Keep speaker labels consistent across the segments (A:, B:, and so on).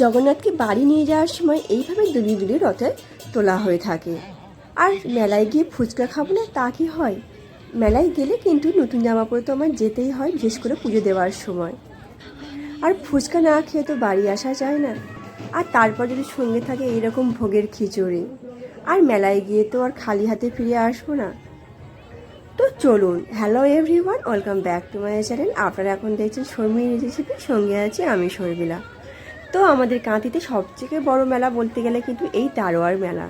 A: জগন্নাথকে বাড়ি নিয়ে যাওয়ার সময় এইভাবে দুলিয়ে দুলিয়ে রথে তোলা হয়ে থাকে। আর মেলায় গিয়ে ফুচকা খাব না তা কি হয়? মেলায় গেলে কিন্তু নতুন জামা পরে তো আমার যেতেই হয়, বিশেষ করে পুজো দেওয়ার সময়। আর ফুচকা না খেয়ে তো বাড়ি আসা যায় না। আর তারপর যদি সঙ্গে থাকে এইরকম ভোগের খিচুড়ি। আর মেলায় গিয়ে তো আর খালি হাতে ফিরে আসব না। তো চলুন hello everyone welcome back to my channel আপনারা এখন দেখছেন শর্মির রেসিপি, সঙ্গে আছি আমি শর্মিলা। তো আমাদের কাঁথিতে সবথেকে বড় মেলা বলতে গেলে কিন্তু এই তারোয়ার মেলা।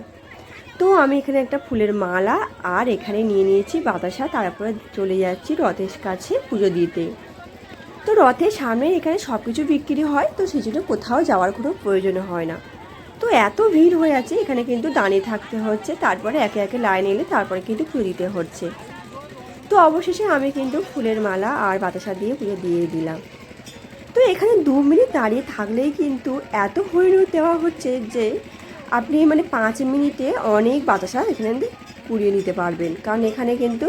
A: তো আমি এখানে একটা ফুলের মালা আর এখানে নিয়ে নিয়েছি বাতাসা, তারপরে চলে যাচ্ছি রথের কাছে পুজো দিতে। তো রথের সামনে এখানে সব কিছু বিক্রি হয়, তো সেই জন্য কোথাও যাওয়ার কোনো প্রয়োজন হয় না। তো এত ভিড় হয়ে আছে, এখানে কিন্তু দাঁড়িয়ে থাকতে হচ্ছে, তারপরে একে একে লাইন এলে তারপরে কিন্তু পুজো দিতে হচ্ছে। তো অবশেষে আমি কিন্তু ফুলের মালা আর বাতাসা দিয়ে পুজো দিয়ে দিলাম। তো এখানে দু মিনিট দাঁড়িয়ে থাকলেই কিন্তু এত হরিণ দেওয়া হচ্ছে যে আপনি মানে পাঁচ মিনিটে অনেক বাতাসা এখানে পুড়িয়ে নিতে পারবেন। কারণ এখানে কিন্তু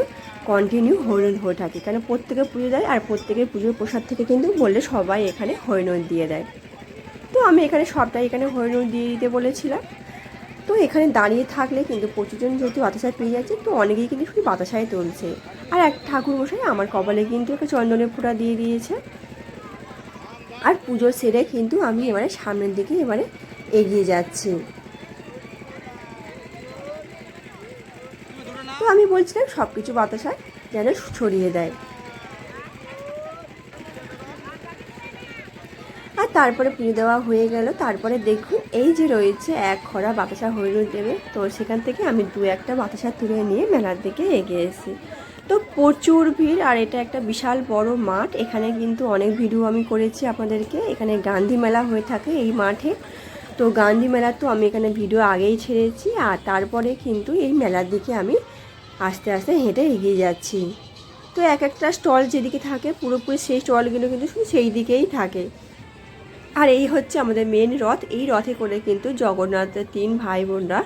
A: কন্টিনিউ হরিণ হয়ে থাকে। কারণ প্রত্যেকে পুজো দেয় আর প্রত্যেকের পুজোর প্রসাদ থেকে কিন্তু বললে সবাই এখানে হরিণ দিয়ে দেয়। তো আমি এখানে সবটাই এখানে হরিণ দিয়ে দিতে বলেছিলাম। তো এখানে দাঁড়িয়ে থাকলে কিন্তু প্রচুরজন যেহেতু বাতাসায় পেয়ে যাচ্ছে, তো অনেকেই কিন্তু শুধু বাতাসায় তুলছে। আর এক ঠাকুর মশাই আমার কপালে কিন্তু একটা চন্দনের ফোঁটা দিয়ে দিয়েছে। আর পুজো সেরে কিন্তু আমি এবারে সামনের দিকে এবারে এগিয়ে যাচ্ছি। তো আমি বলছিলাম সব কিছু বাতাসায় যেন ছড়িয়ে দেয়। আর তারপরে পুজো দেওয়া হয়ে গেল। তারপরে দেখুন, এই যে রয়েছে এক খরা বাতাসা হরিণ দেবে। তো সেখান থেকে আমি দু একটা বাতাসা তুলে নিয়ে মেলার দিকে এগিয়ে এসেছি। তো প্রচুর ভিড় আর এটা একটা বিশাল বড় মাঠ। এখানে কিন্তু অনেক ভিডিও আমি করেছি আপনাদেরকে। এখানে গান্ধী মেলা হয়ে থাকে এই মাঠে। তো গান্ধী মেলা তো আমি এখানে ভিডিও আগেই ছেড়েছি আর তারপরে কিন্তু এই মেলার দিকে আমি আস্তে আস্তে হেঁটে এগিয়ে যাচ্ছি। তো এক একটা স্টল যেদিকে থাকে, পুরোপুরি সেই স্টলগুলো কিন্তু শুধু সেই দিকেই থাকে। আর এই হচ্ছে আমাদের মেন রথ। এই রথে করে কিন্তু জগন্নাথের তিন ভাই বোনরা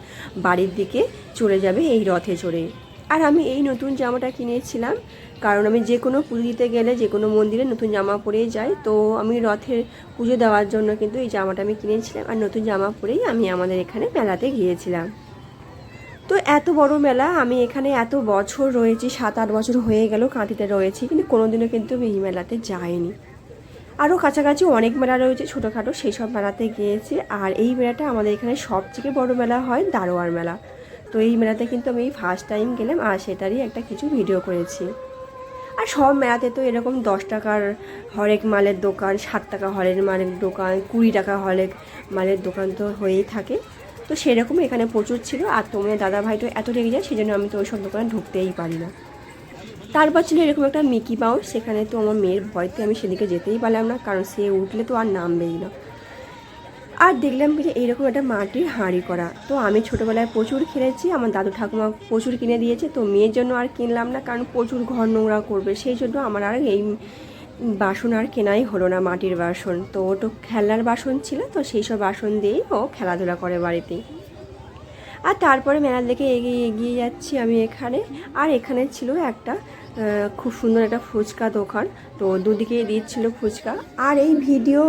A: বাড়ির দিকে চলে যাবে এই রথে চড়ে। আর আমি এই নতুন জামাটা কিনেছিলাম, কারণ আমি যে কোনো পুজো দিতে গেলে যে কোনো মন্দিরে নতুন জামা পরেই যাই। তো আমি রথের পুজো দেওয়ার জন্য কিন্তু এই জামাটা আমি কিনেছিলাম আর নতুন জামা পরেই আমি আমাদের এখানে মেলাতে গিয়েছিলাম। তো এত বড় মেলা, আমি এখানে এত বছর রয়েছি সাত আট বছর হয়ে গেল কাঁথিতে রয়েছি, কিন্তু কোনোদিনও কিন্তু আমি এই মেলাতে যাইনি। আরও কাছাকাছি অনেক মেলা রয়েছে, ছোটোখাটো সেই সব মেলাতে গিয়েছি। আর এই মেলাটা আমাদের এখানে সবথেকে বড় মেলা হয় দারোয়ার মেলা। তো এই মেলাতে কিন্তু আমি ফার্স্ট টাইম গেলাম আর সেটারই একটা কিছু ভিডিও করেছি। আর সব মেলাতে তো এরকম দশ টাকার হরেক মালের দোকান সাত টাকা হরের মালের দোকান, কুড়ি টাকা হরেক মালের দোকান তো হয়েই থাকে। তো সেরকম এখানে প্রচুর ছিল আর তোমার দাদা ভাই তো এত রেগে যায় সেই জন্য আমি তো ওই সব দোকানে ঢুকতেই পারি না। তারপর ছিল এরকম একটা মিকি মাউস সেখানে তো আমার মেয়ের ভয়তে আমি সেদিকে যেতেই পারলাম না, কারণ সে উঠলে তো আর নামবেই না। আর দেখলাম যে এইরকম একটা মাটির হাঁড়ি করা। তো আমি ছোটোবেলায় প্রচুর খেলেছি, আমার দাদু ঠাকুমা প্রচুর কিনে দিয়েছে, তো মেয়ের জন্য আর কিনলাম না, কারণ প্রচুর ঘর নোংরা করবে, সেই জন্য আমার আর এই বাসন আর কেনাই হলো না মাটির বাসন। তো ওটো খেলনার বাসন ছিল, তো সেই সব বাসন দিয়েই ও খেলাধুলা করে বাড়িতে আর তারপরে মেলার দিকে এগিয়ে এগিয়ে যাচ্ছি আমি এখানে। আর এখানে ছিল একটা খুব সুন্দর একটা ফুচকা দোকান, তো দুদিকেই দিচ্ছিল ফুচকা। আর এই ভিডিও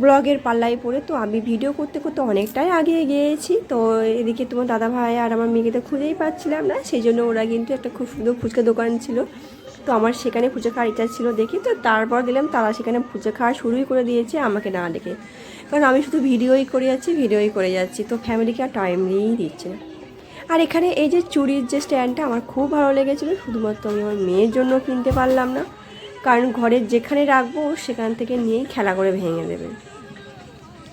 A: ব্লগের পাল্লায় পড়ে তো আমি ভিডিও করতে করতে অনেকটাই আগে গিয়েছি। তো এদিকে তোমার দাদা ভাই আর আমার মেয়েকে তো খুঁজেই পাচ্ছিলাম না, সেই জন্য ওরা কিন্তু একটা খুব সুন্দর ফুচকা দোকান ছিল। তো আমার সেখানে ফুচকা খাওয়ার ইচ্ছা ছিল দেখি তো তারপর দিলাম তারা সেখানে ফুচকা খাওয়া শুরুই করে দিয়েছে আমাকে না ডেকে কারণ আমি শুধু ভিডিওই করে যাচ্ছি, ভিডিওই করে যাচ্ছি, তো ফ্যামিলিকে আর টাইম দিয়েই দিচ্ছে না। আর এখানে এই যে চুরির যে স্ট্যান্ডটা আমার খুব ভালো লেগেছিলো, শুধুমাত্র আমি আমার মেয়ের জন্য কিনতে পারলাম না। কারণ ঘরের যেখানে রাখব সেখান থেকে নিয়েই খেলা করে ভেঙে দেবে।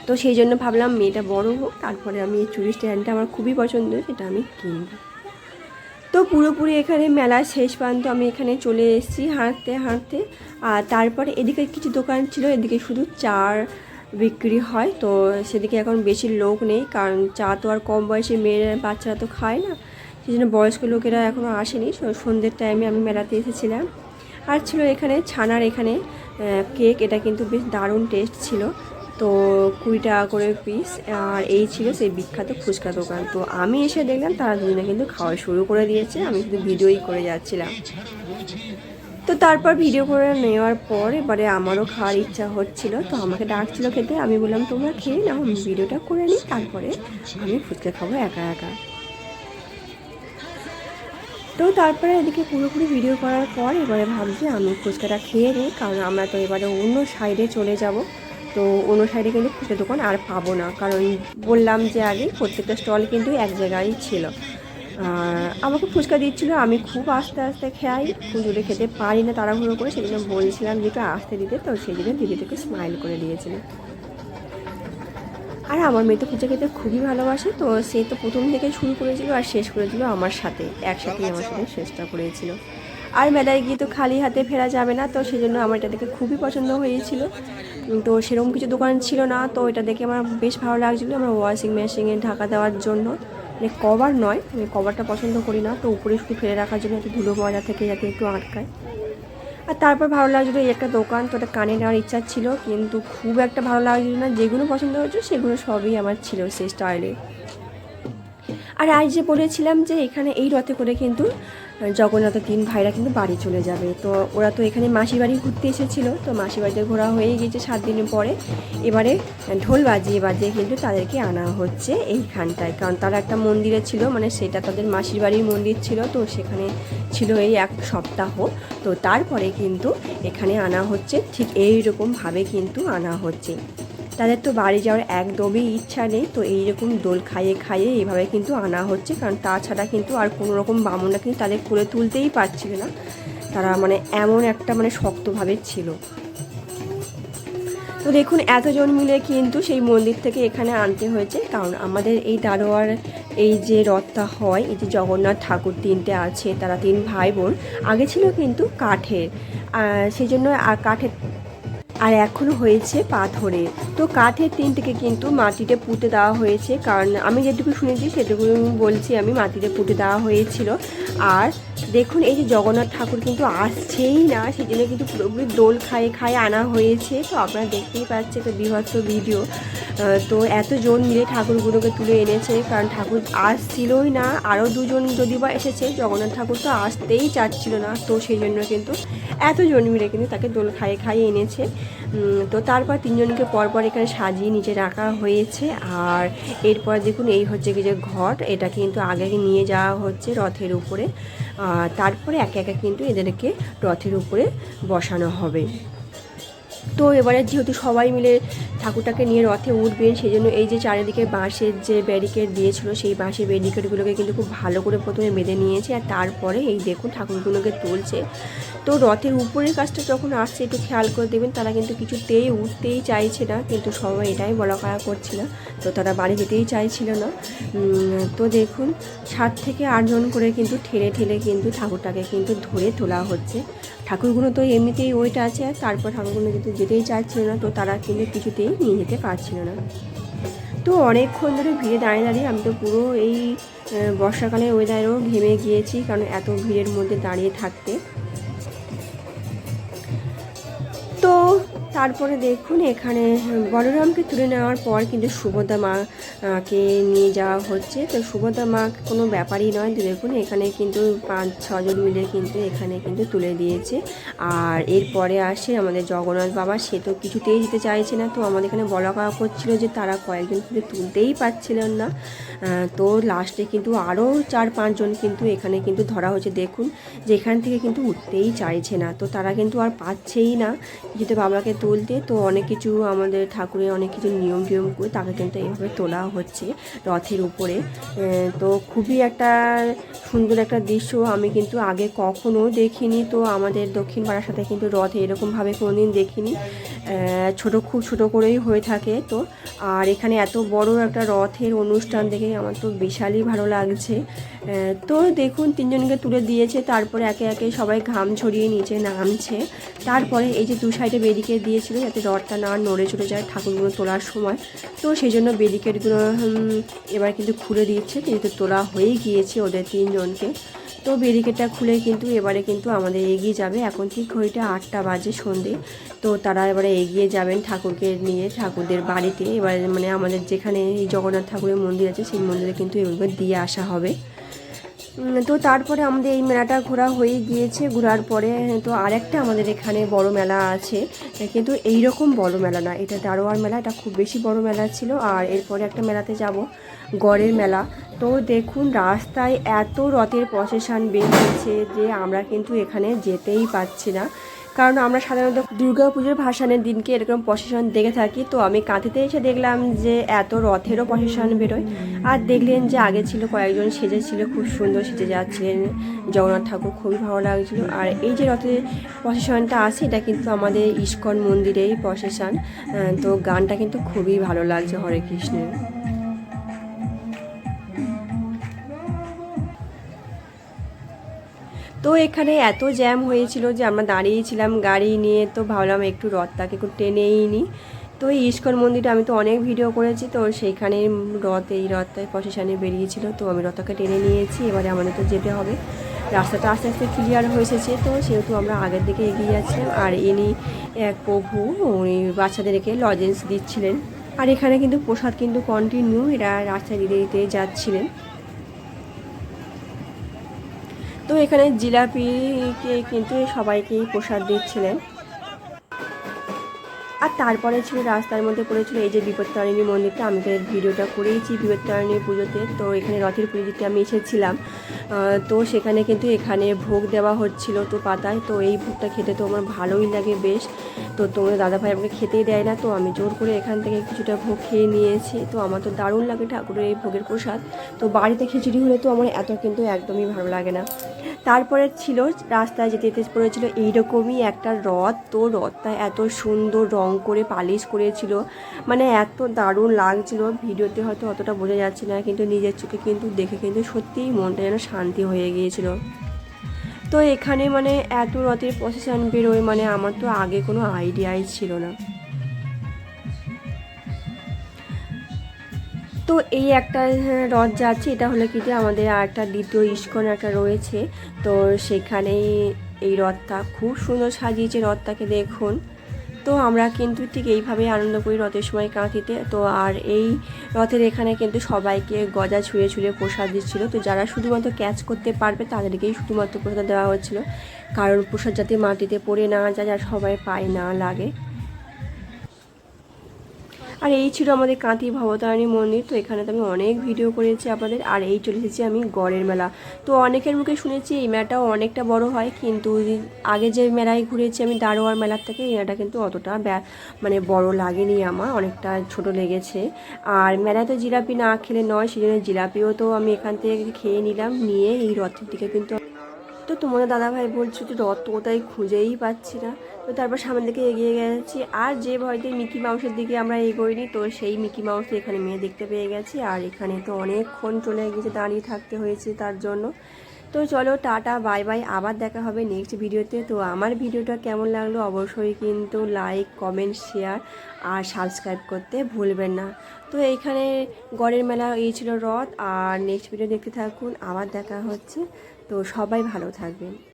A: তো সেই জন্য ভাবলাম মেয়েটা বড় হোক, তারপরে আমি এই চুরি স্ট্যান্ডটা আমার খুবই পছন্দ সেটা আমি কিনব। তো পুরোপুরি এখানে মেলার শেষ পর্যন্ত আমি এখানে চলে এসেছি হাঁটতে হাঁটতে। আর তারপরে এদিকে কিছু দোকান ছিল, এদিকে শুধু চার বিক্রি হয়, তো সেদিকে এখন বেশি লোক নেই, কারণ চা তো আর কম বয়সী মেয়েরা, বাচ্চারা তো খায় না। সেই জন্য বয়স্ক লোকেরা এখনও আসেনি সন্ধ্যের টাইমে আমি মেলাতে এসেছিলাম। আর ছিল এখানে ছানার এখানে কেক এটা কিন্তু বেশ দারুণ টেস্ট ছিল। তো কুড়ি টাকা করে পিস আর এই ছিল সেই বিখ্যাত ফুচকা দোকান। তো আমি এসে দেখলাম, তারা দুজনে কিন্তু খাওয়া শুরু করে দিয়েছে। আমি শুধু ভিডিওই করে যাচ্ছিলাম। তো তারপর ভিডিও করে নেওয়ার পর এবারে আমারও খাওয়ার ইচ্ছা হচ্ছিল। তো আমাকে ডাকছিল খেতে। আমি বললাম, তোমরা খেয়ে নাও, আমি ভিডিওটা করে নিই। তারপরে আমি ফুচকা খাব একা একা। তো তারপরে এদিকে পুরোপুরি ভিডিও করার পর এবারে ভাবছি আমি ফুচকাটা খেয়ে নিই, কারণ আমরা তো এবারে অন্য সাইডে চলে যাব। তো অন্য সাইডে কিন্তু ফুচকা দোকান আর পাবো না, কারণ বললাম যে আগে প্রত্যেকটা স্টল কিন্তু এক জায়গায় ছিল। আমাকে ফুচকা দিচ্ছিল, আমি খুব আস্তে আস্তে খাই জোরে খেতে পারি না তাড়াহুড়ো করে, সেজন্য বলছিলাম যে একটু আস্তে দিতে, তো সেই জন্য দিদিটাকে স্মাইল করে দিয়েছিল আর আমার মেয়ে তো ফুচকা খেতে খুবই ভালোবাসে, তো সে তো প্রথম থেকে শুরু করেছিল আর শেষ করেছিল আমার সাথে, একসাথেই আমার সাথে শেষটা করেছিল। আর মেলায় গিয়ে তো খালি হাতে ফেরা যাবে না, তো সেজন্য আমার এটা দেখে খুবই পছন্দ হয়েছিল। তো সেরকম কিছু দোকান ছিল না, তো এটা দেখে আমার বেশ ভালো লাগছিল আমার ওয়াশিং মেশিনে ঢাকা দেওয়ার জন্য। মানে কভার নয় আমি কভারটা পছন্দ করি না, তো উপরে শুধু ফেলে রাখার জন্য একটু ধুলো ময়লা থেকে যাতে একটু আটকায়। আর তারপর ভালো লাগছিল এই একটা দোকান, তো একটা কানে নেওয়ার ইচ্ছা ছিল, কিন্তু খুব একটা ভালো লাগছিল না। যেগুলো পছন্দ হয়েছিলো সেগুলো সবই আমার ছিল সেই স্টাইলে আর আজ যে বলেছিলাম যে এখানে এই রথে করে কিন্তু জগন্নাথের তিন ভাইরা কিন্তু বাড়ি চলে যাবে। তো ওরা তো এখানে মাসি বাড়ি ঘুরতে এসেছিল, তো মাসি বাড়িতে ঘোরা হয়ে গিয়েছে সাত দিনের পরে। এবারে ঢোল বাজিয়ে বাজিয়ে কিন্তু তাদেরকে আনা হচ্ছে এইখানটায়। কারণ তারা একটা মন্দিরে ছিল মানে সেটা তাদের মাসির বাড়ির মন্দির ছিল, তো সেখানে ছিল এই এক সপ্তাহ। তো তারপরে কিন্তু এখানে আনা হচ্ছে, ঠিক এই রকমভাবে কিন্তু আনা হচ্ছে। তাদের তো বাড়ি যাওয়ার একদমই ইচ্ছা নেই, তো এইরকম দোল খাইয়ে খাইয়ে এইভাবে কিন্তু আনা হচ্ছে। কারণ তাছাড়া কিন্তু আর কোনো রকম বামনরা কিন্তু তাদের করে তুলতেই পারছিল না। তারা মানে এমন একটা মানে শক্তভাবে ছিল। তো দেখুন, এতজন মিলে কিন্তু সেই মন্দির থেকে এখানে আনতে হয়েছে। কারণ আমাদের এই দারোয়ার, এই যে রথটা হয়, এই যে জগন্নাথ ঠাকুর তিনটে আছে, তারা তিন ভাই বোন। আগে ছিল কিন্তু কাঠের। সেই জন্য কাঠের আর এখনও হয়েছে পাথরে। তো কাঠের তিনটিকে কিন্তু মাটিতে পুঁতে দেওয়া হয়েছে। কারণ আমি যেটুকু শুনেছি সেটুকু বলছি আমি মাটিতে পুঁতে দেওয়া হয়েছিল। আর দেখুন, এই যে জগন্নাথ ঠাকুর কিন্তু আসছেই না সেই জন্য কিন্তু পুরোপুরি দোল খায়ে খায়ে আনা হয়েছে। তো আপনারা দেখতেই পাচ্ছেন একটা বিভৎস ভিডিও। তো এতজন মিলে ঠাকুরগুলোকে তুলে এনেছে, কারণ ঠাকুর আসছিলই না। আরও দুজন যদি বা এসেছে, জগন্নাথ ঠাকুর তো আসতেই চাচ্ছিল না। তো সেই জন্য কিন্তু এতজন মিলে কিন্তু তাকে দোল খাইয়ে খাইয়ে এনেছে। তো তারপর তিনজনকে পরপর এখানে সাজিয়ে নিচে রাখা হয়েছে। আর এরপর দেখুন, এই হচ্ছে কি যে ঘট, এটা কিন্তু আগে নিয়ে যাওয়া হচ্ছে রথের উপরে। তারপরে একে একে কিন্তু এদেরকে রথের উপরে বসানো হবে। তো এবারে যেহেতু সবাই মিলে ঠাকুরটাকে নিয়ে রথে উঠবেন সেই জন্য এই যে চারিদিকে বাঁশের যে ব্যারিকেড দিয়েছিল, সেই বাঁশের ব্যারিকেডগুলোকে কিন্তু খুব ভালো করে প্রথমে বেঁধে নিয়েছে আর তারপরে এই দেখুন ঠাকুরগুলোকে তুলছে। তো রথের উপরের কাজটা যখন আসছে, একটু খেয়াল করে দেবেন, তারা কিন্তু কিছুতেই উঠতেই চাইছে না, কিন্তু সবাই এটাই বলা করা করছে না। তো তারা বাড়ি যেতেই চাইছিল না। তো দেখুন সাত থেকে আটজন করে কিন্তু ঠেলে ঠেলে কিন্তু ঠাকুরটাকে কিন্তু ধরে তোলা হচ্ছে। ঠাকুরগুলো তো এমনিতেই ওইটা আছে, তারপর ঠাকুরগুলো যেতে যেতেই চাইছিল না, তো তারা কিন্তু কিছুতেই নিয়ে যেতে পারছিল না। তো অনেকক্ষণ ধরে ভিড়ে দাঁড়িয়ে দাঁড়িয়ে আমি তো পুরো এই বর্ষাকালে বর্ষাকালের ওয়েদারেও ঘেমে গিয়েছি, কারণ এত ভিড়ের মধ্যে দাঁড়িয়ে থাকতে। তো তারপরে দেখুন, এখানে বলরামকে তুলে নেওয়ার পর কিন্তু সুভদ্রা মাকে নিয়ে যাওয়া হচ্ছে। তো সুভদ্রা মা কোনো ব্যাপারই নয়। তো দেখুন, এখানে কিন্তু পাঁচ, ছজন মিলে কিন্তু এখানে কিন্তু তুলে দিয়েছে। আর এরপরে আসে আমাদের জগন্নাথ বাবা। সে তো কিছুতেই যেতে চাইছে না। তো আমাদের এখানে বলা করা করছিল যে তারা কয়েকজন কিন্তু তুলতেই পারছিলেন না। তো লাস্টে কিন্তু আরও চার, পাঁচজন কিন্তু এখানে কিন্তু ধরা হয়েছে। দেখুন যে এখান থেকে কিন্তু উঠতেই চাইছে না। তো তারা কিন্তু আর পাচ্ছেই না। কিছুতে বাবাকে তুলতে তো অনেক কিছু আমাদের ঠাকুরের অনেক কিছু নিয়ম টিয়ম করে তাকে কিন্তু এইভাবে তোলা হচ্ছে রথের উপরে। তো খুবই একটা সুন্দর একটা দৃশ্য, আমি কিন্তু আগে কখনো দেখিনি, তো আমাদের দক্ষিণ পাড়ার সাথে কিন্তু রথ এরকমভাবে কোনো দিন দেখিনি। ছোট খুব ছোট করেই হয়ে থাকে তো। আর এখানে এত বড় একটা রথের অনুষ্ঠান দেখে আমার তো বিশালই ভালো লাগছে। তো দেখুন, তিনজনকে তুলে দিয়েছে, তারপরে একে একে সবাই ঘাম ছড়িয়ে নিচে নামছে। তারপরে এই যে দু সাইডে বেরিকেড দিয়েছিল যাতে রথটা না নড়ে চলে যায় ঠাকুরগুলো তোলার সময়। তো সেই জন্য বেরিকেডগুলো এবার কিন্তু খুলে দিচ্ছে কিন্তু তোলা হয়েই গিয়েছে ওদের তিনজনকে। তো ব্যারিকেডটা খুলে কিন্তু এবারে কিন্তু আমাদের এগিয়ে যাবে। এখন ঠিক ঘড়িটা আটটা বাজে সন্ধে। তো তারা এবারে এগিয়ে যাবেন ঠাকুরকে নিয়ে, ঠাকুরদের বাড়িতে। এবার মানে আমাদের যেখানে এই জগন্নাথ ঠাকুরের মন্দির আছে, সেই মন্দিরে কিন্তু এগুলো দিয়ে আসা হবে। তো তারপরে আমাদের এই মেলাটা ঘোরা হয়ে গিয়েছে, ঘোরার পরে তো আরেকটা আমাদের এখানে বড় মেলা আছে কিন্তু এই রকম বড় মেলা না, এটা দারোয়ার মেলা, এটা খুব বেশি বড় মেলা ছিল, আর এরপরে একটা মেলাতে যাব, গড়ের মেলা। তো দেখুন, রাস্তায় এত রথের প্রসেশন বেরিয়েছে যে আমরা কিন্তু এখানে যেতেই পাচ্ছি না। কারণ আমরা সাধারণত দুর্গা পুজোর ভাসানের দিনকে এরকম প্রসেশন দেখে থাকি। তো আমি কাঁথিতে এসে দেখলাম যে এত রথেরও প্রসেশন বেরোয়। আর দেখলেন যে আগে ছিল কয়েকজন সেজে ছিল খুব সুন্দর সেজে যাচ্ছিলেন জগন্নাথ ঠাকুর, খুবই ভালো লাগছিল। আর এই যে রথের প্রসেশনটা আছে, এটা কিন্তু আমাদের ইস্কন মন্দিরেই প্রসেশন তো গানটা কিন্তু খুবই ভালো লাগছে হরে কৃষ্ণের। তো এখানে এত জ্যাম হয়েছিল যে আমরা দাঁড়িয়েছিলাম গাড়ি নিয়ে, তো ভাবলাম একটু রথটাকে একটু টেনেই নিই। তো এই ইস্কন মন্দিরটা আমি তো অনেক ভিডিও করেছি, তো সেইখানে রথ, এই রথটায় প্রসেশনে বেরিয়েছিল, তো আমি রথটাকে টেনে নিয়েছি, এবারে আমাদের তো যেতে হবে। রাস্তাটা আস্তে আস্তে ক্লিয়ার হয়েছে তো সেহেতু আমরা আগের দিকে এগিয়ে যাচ্ছিলাম, আর ইনি এক প্রভু, উনি বাচ্চাদেরকে লজেন্স দিচ্ছিলেন। আর এখানে কিন্তু প্রসাদ কিন্তু কন্টিনিউ এরা রাস্তায় দিতে দিতে যাচ্ছিলেন। তো এখানে জিলাপিকে কিন্তু সবাইকেই প্রসাদ দিচ্ছিলেন। আর তারপরে ছিল রাস্তার মধ্যে পড়েছিল এই যে বিপত্তারিণী মন্দিরটা, আমি তো ভিডিওটা করেইছি বিপত্তারিণী পুজোতে। তো এখানে রথের পুজোতে আমি এসেছিলাম। তো সেখানে কিন্তু এখানে ভোগ দেওয়া হচ্ছিল তো পাতায়। তো এই ভোগটা খেতে তো আমার ভালোই লাগে বেশ। তো তোমার দাদাভাই আমাকে খেতেই দেয় না, তো আমি জোর করে এখান থেকে কিছুটা ভোগ খেয়ে নিয়েছি। তো আমার তো দারুণ লাগে ঠাকুরের এই ভোগের প্রসাদ। তো বাড়িতে খিচুড়ি হলে তো আমার এত কিন্তু একদমই ভালো লাগে না। তারপরে ছিল রাস্তায় যেতে যেতে পড়েছিল এইরকমই একটা রথ তো রথটা এত সুন্দর রং করে, পালিশ করেছিল। মানে এত দারুণ লাগছিল। ভিডিওতে হয়তো অতটা বোঝা যাচ্ছে না, কিন্তু নিজের চোখে কিন্তু দেখে কিন্তু সত্যিই মনটা যেন শান্তি হয়ে গিয়েছিল। তো এখানে মানে এত রথের প্রসেশন বেরোয় মানে আমার তো আগে কোনো আইডিয়াই ছিল না। তো এই একটা হ্যাঁ, রথ যাচ্ছে। এটা হলো কি যে আমাদের আর একটা দ্বিতীয় ইস্কন একটা রয়েছে। তো সেখানেই এই রথটা খুব সুন্দর সাজিয়েছে রথটাকে দেখুন। তো আমরা কিন্তু ঠিক এইভাবেই আনন্দ করি রথের সময় কাঁথিতে। তো আর এই রথের এখানে কিন্তু সবাইকে গজা ছুঁড়ে ছুঁড়ে প্রসাদ দিচ্ছিল। তো যারা শুধুমাত্র ক্যাচ করতে পারবে তাদেরকেই শুধুমাত্র প্রসাদ দেওয়া হচ্ছিল। কারণ প্রসাদ যাতে মাটিতে পড়ে না যায় আর সবাই পায়ে না লাগে। আর এই ছিল আমাদের কাঁথি ভবতারিণী মন্দির, তো এখানে তো আমি অনেক ভিডিও করেছি আপনাদের। আর এই চলে এসেছি আমি গড়ের মেলা। তো অনেকের মুখে শুনেছি এই মেলাটাও অনেকটা বড় হয়, কিন্তু আগে যে মেলায় ঘুরেছি আমি দারোয়ার মেলার থেকে, এই মেলাটা কিন্তু অতটা মানে বড় লাগেনি আমার, অনেকটা ছোট লেগেছে। আর মেলায় তো জিলাপি না খেলে নয় সেই জন্য জিলাপিও তো আমি এখান থেকে খেয়ে নিলাম, নিয়ে এই রথের দিকে কিন্তু তো তোমাদের দাদাভাই বলছো যে রথ কোথায় খুঁজেই পাচ্ছি না। তো তারপর সামনের দিকে এগিয়ে গেছি। আর যে ভয়তে মিকি মাউসের দিকে আমরা এগোইনি, তো সেই মিকি মাউস এখানে মেয়ে দেখতে পেয়ে গেছি। আর এখানে তো অনেকক্ষণ চলে গেছে দাঁড়িয়ে থাকতে হয়েছে তার জন্য। তো চলো, টাটা, বাই বাই, আবার দেখা হবে নেক্সট ভিডিওতে। তো আমার ভিডিওটা কেমন লাগল অবশ্যই কিন্তু লাইক, কমেন্ট, শেয়ার আর সাবস্ক্রাইব করতে ভুলবেন না। তো এইখানে গড়ের মেলা, এই ছিল রথ। আর নেক্সট ভিডিও দেখতে থাকুন, আবার দেখা হচ্ছে। তো সবাই ভালো থাকবেন।